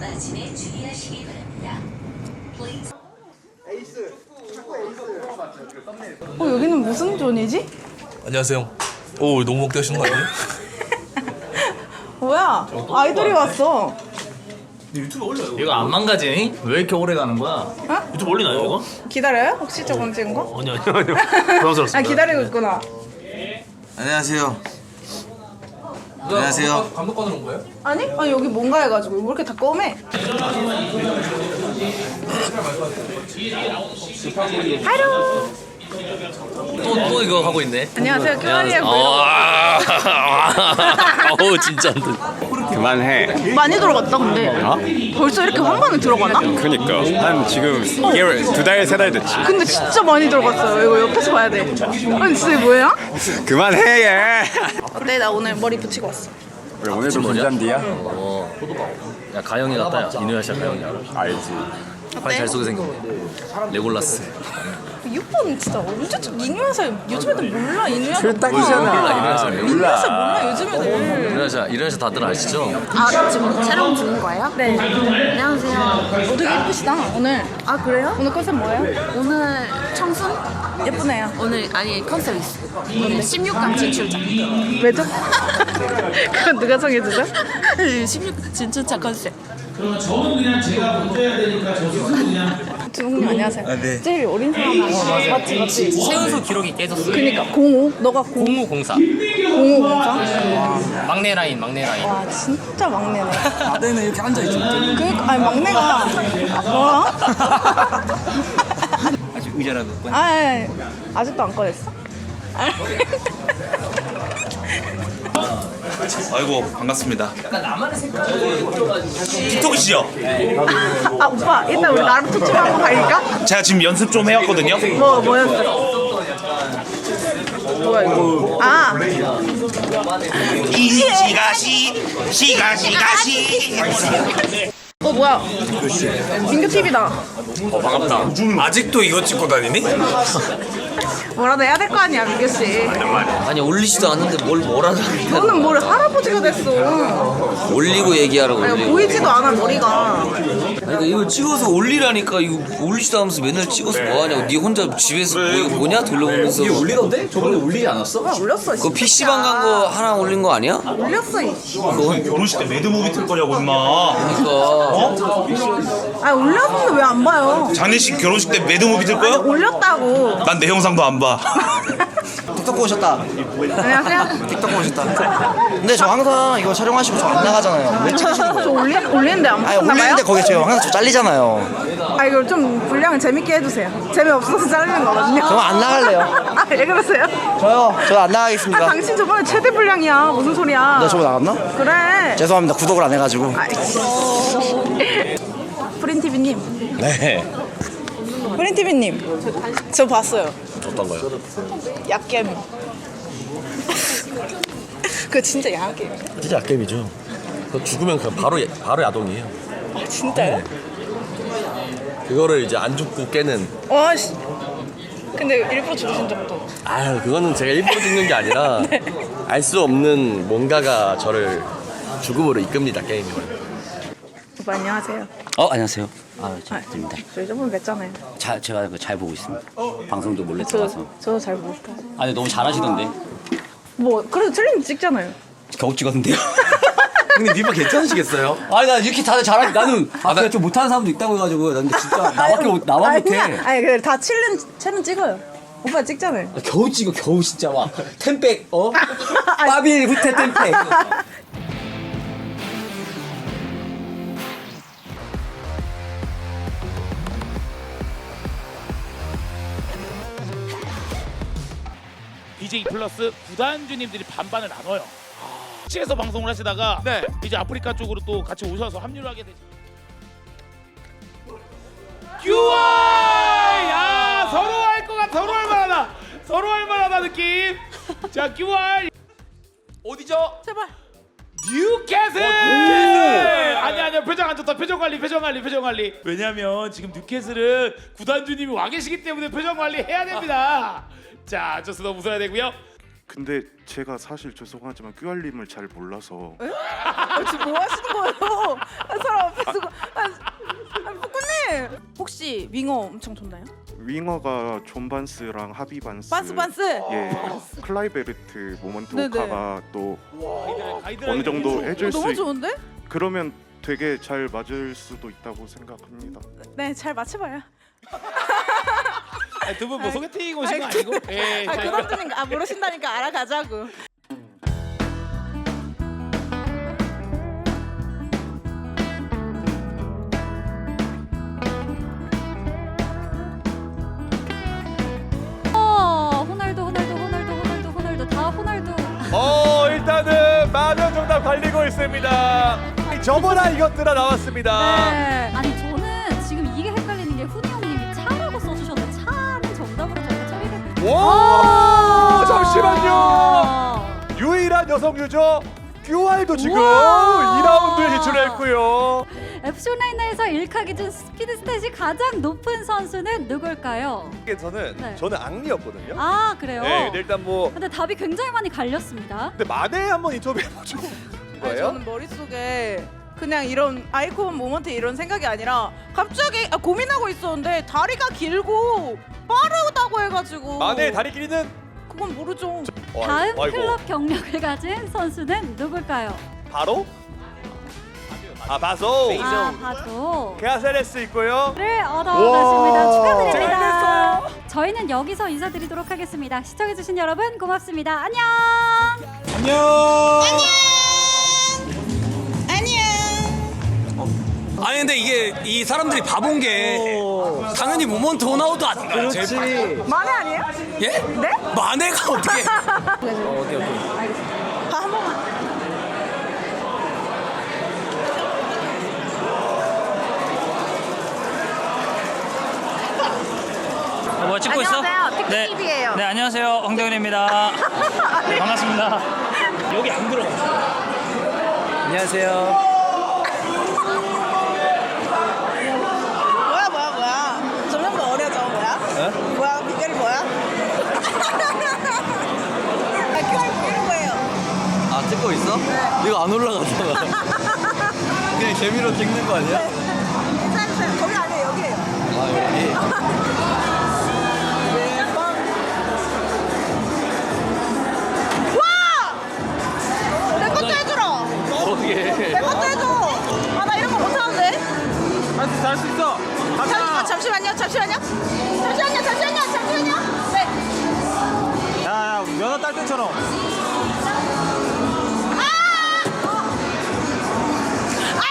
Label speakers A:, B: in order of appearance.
A: 마침에 주의하시기 바랍니다. Please
B: 어 여기는 무슨 존이지?
C: 안녕하세요. 오 너무 먹기 하시는 거 아니에요?
B: 뭐야? 아이돌이 왔어.
C: 유튜브 올려요.
D: 이거 안 망가지니? 왜 이렇게 오래 가는 거야?
C: 유튜브 올리나요 이거?
B: 기다려요? 혹시 저번 찍은 거?
D: 아니요 아니요 아니요 부담스럽습니다
B: 아 기다리고 있구나.
E: 안녕하세요. 안녕하세요.
C: 감독관으로 온 거예요?
B: 아니? 아니 여기 뭔가 해가지고 왜 이렇게 다 검해? 하루.
D: 또, 또 이거 하고 있네
B: 안녕하세요. 큐아리의 브이로그.
D: 아, 어우 진짜 안 돼.
F: 그만해.
B: 많이 들어갔다 근데. 벌써 이렇게 한 번에 들어가나?
F: 그니까 한 지금 개월 두 달 세 달 됐지.
B: 근데 진짜 많이 들어갔어요. 이거 옆에서 봐야 돼. 아니 진짜 뭐예요?
F: 그만해 얘.
B: 어때? 나 오늘 머리 붙이고 왔어.
F: 왜 오늘도 분잔디야?
D: 어, 야 가영이 같다 야 이누야샤 가영이 알아
F: 알지.
D: 팔잘 쏘게 생겼네 레골라스
B: 이건 진짜 언제쯤 이누야사 요즘 애들 몰라 이누야사
F: 출딱이잖아.
D: 이누야샤
B: 이누야사 몰라 요즘 애들.
D: 이누야샤 이누야샤 다들 아시죠?
G: 아 지금 촬영 중인 거예요?
B: 네.
G: 안녕하세요.
B: 어, 되게 예쁘시다 오늘.
G: 아 그래요?
B: 오늘 컨셉 뭐예요?
G: 오늘 청순?
B: 예쁘네요.
G: 오늘 아니 컨셉 있어. 오늘 16강 진출자.
B: 왜죠? 그건 누가 정해주죠?
G: 16강 진출자 컨셉.
B: 주홍님 안녕하세요.
E: 네.
B: 제일 어린 사람 맞지 맞지 맞지.
D: 최우수 기록이 깨졌어
B: 그니까 05 너가 05
D: 공무공사
B: 0504.
D: 막내 라인 막내 라인
B: 와 진짜 막내네.
E: 아내는 이렇게 앉아 있죠.
B: 그니까 아니 막내가 아, 뭐야?
E: 아직 의자라도.
B: 아 아니, 아직도 안 꺼냈어?
H: 아 이고 반갑습니다. 틱톡이시죠?
B: 아 오빠 이따 우리 나랑 툭좀 한번 갈까?
H: 제가 지금 연습 좀 해왔거든요.
B: 뭐 뭐였어? 뭐야 이거? 아
H: 이 시가시 시가시가시.
B: 어 뭐야? 민규 TV다.
C: 어 반갑다. 아직도 이거 찍고 다니니?
B: 뭐라도 해야 될 거 아니야 민규 씨.
I: 아니 올리지도 않는데 뭘 뭐라도
B: 너는 뭘 할아버지가 됐어.
I: 올리고 얘기하라고
B: 아니,
I: 올리고
B: 보이지도 않아 머리가.
I: 그러니까 이걸 찍어서 올리라니까 이거 올리지도 않으면서 맨날 찍어서 뭐하냐고 네 혼자 집에서 뭐 이거 뭐냐 돌려보면서
D: 이게 올리던데? 저번에 올리지 않았어?
B: 아, 올렸어.
I: 그거 PC방 간 거 하나 올린 거 아니야?
B: 올렸어. 이.
H: 결혼식 때 매드무비 틀 거냐고 임마.
I: 그러니까
B: 아 올렸는데 왜 안 봐요?
H: 장례식 결혼식 때 매드 무비 틀 거야?
B: 올렸다고.
H: 난 내 영상도 안 봐.
E: 틱톡 오셨다.
B: 안녕하세요.
E: 틱톡 오셨다. 근데 저 항상 이거 촬영하시고 저 안 나가잖아요. 왜 찍으시는
B: 저 올리 올리는데 안
E: 아니
B: 보셨나 봐요?
E: 올리는데 거기 저 항상 저 잘리잖아요.
B: 아 이거 좀 분량을 재밌게 해주세요. 재미 없어서 자르는 거거든요.
E: 저안 나갈래요.
B: 아 왜 그러세요?
E: 저요. 저 안
B: 아
E: 나가겠습니다.
B: 당신 저번에 최대 분량이야. 무슨 소리야?
E: 나 저거 나갔나?
B: 그래.
E: 죄송합니다. 구독을 안 해가지고.
B: 아이씨. 프린티비님.
C: 네.
B: 프린티비님. 저 봤어요.
C: 어떤 거요?
B: 약겜. 그거 진짜 야겜.
C: 진짜 약겜이죠. 그 죽으면 그냥 바로 바로 야동이에요.
B: 아 진짜요?
C: 그거를 이제 안 죽고 깨는.
B: 와 씨. 근데 일부러 죽으신 적도.
C: 아유 그거는 제가 일부러 죽는 게 아니라 알 수 없는 뭔가가 저를 죽음으로 이끕니다 게임이.
B: 오빠 안녕하세요.
I: 어 안녕하세요 아 잘 부탁드립니다
B: 저희 저번 뵀잖아요.
I: 자, 제가 그거 잘 보고 있습니다 방송도 몰래
B: 저
I: 들어가서
B: 저도 잘못 봐요.
I: 아니 너무 잘하시던데
B: 뭐 그래도 틀리면 찍잖아요.
I: 겨우 찍었는데요
C: 형님 니마 괜찮으시겠어요?
I: 아니 나 이렇게 다들 잘하니 나는 아 내가 좀 못하는 사람도 있다고 해가지고 난 근데 진짜 나밖에 못 나만
B: 아니,
I: 못해
B: 그냥, 아니 그래 다 칠은 칠은 찍어요. 오빠 찍잖아요.
I: 겨우 찍어 겨우 진짜 막 템백 어? 빠빌 후퇴 템백
J: BJ 플러스 구단주님들이 반반을 나눠요. 치에서 방송을 하시다가 이제 아프리카 쪽으로 또 같이 오셔서 합류를 하게 되죠. QI! 야 서로 할 것 같아 서로 할 만하다 서로 할 만하다 느낌 자 QI 어디죠?
B: 제발.
J: 뉴캐슬! 아니 아니야 표정 안 좋다 표정 관리 표정 관리 표정 관리 왜냐면 지금 뉴캐슬은 구단주님이 와 계시기 때문에 표정 관리 해야 됩니다 자 좋습니다 웃어야 되고요
K: 근데 제가 사실 죄송하지만 큐알림을 잘 몰라서
B: 아, 지금 뭐 하시는 거예요? 아, 사람 앞에서 아, 아, 부꾸님 혹시 윙어 엄청 좋나요?
K: 윙어가 존 반스랑 하비 반스
B: 반스 반스.
K: 예 클라이베르트 모먼트
B: 네네.
K: 오카가 또
L: 가이드라인
K: 어느 정도 해줄 수
B: 너무
K: 있,
B: 좋은데?
K: 그러면 되게 잘 맞을 수도 있다고 생각합니다.
B: 네, 잘 맞춰봐요.
L: 두 분 뭐 소개팅 오신 거 아니고? 예.
B: 아,
L: 자,
B: 그 정도니까 아 모르신다니까 알아가자고.
M: 어, 호날두, 호날두, 호날두, 호날두, 호날두, 다 호날두.
L: 어 일단은 많은 정답 갈리고 있습니다. 저보다 이것들아 나왔습니다.
M: 네. 아니 저 처리를.
L: 오 잠시만요.
M: 아.
L: 유일한 여성 유저 듀알도 지금
M: 우와.
L: 2라운드에 진출했고요.
M: FC 온라인에서 일카 기준 스피드 스탯이 가장 높은 선수는 누굴까요?
L: 저는
M: 네.
L: 저는 앙리였거든요.
M: 아 그래요?
L: 네, 근데 일단 뭐
M: 근데 답이 굉장히 많이 갈렸습니다.
L: 근데 만에 한번 인터뷰 해 보죠.
B: 아니,
L: 거예요?
B: 저는 머릿속에 그냥 이런 아이콘 모먼트 이런 생각이 아니라 갑자기 아, 고민하고 있었는데 다리가 길고 빠르다고 해가지고
L: 만의 다리 길이는
B: 그건 모르죠.
L: 어,
M: 다음
L: 아이고.
M: 클럽 경력을 가진 선수는 누굴까요?
L: 바로 아 바소
M: 아 바도.
L: 케아세레스 있고요.
M: 를 얻어가십니다. 축하드립니다. 저희는 여기서 인사드리도록 하겠습니다. 시청해주신 여러분 고맙습니다. 안녕.
N: 아니 근데 이게 이 사람들이 바본 게 당연히 모먼트 호나우도 아닌가요? 그렇지.
B: 만에 아니에요?
N: 예?
B: 네?
N: 만회가 어떻게?
B: 한 번만.
N: 뭐 찍고 있어?
B: 안녕하세요.
N: 네.
B: TV예요.
N: 네 안녕하세요 황대현입니다. 네, 반갑습니다. 여기 안 들어가. 안녕하세요.
B: 뭐야 뭐야 뭐야. 점점 더 어려져 뭐야? 뭐야 비결이 뭐야? 아 QR 이런 거예요.
D: 아 찍고 있어? 이거 안 올라가잖아. 그냥 재미로 찍는 거 아니야?
B: 괜찮으세요? 거기 아니에요 여기에요.
D: 아 여기.
B: 와! 내 것도 해주라.
D: 거기에.
B: 내 것도 해줘. 아 나 이런 거 못하는데.
L: 할수 있어.
B: 잠, 아, 잠시만요 잠시만요. 잠시만요
L: 따뜻처럼.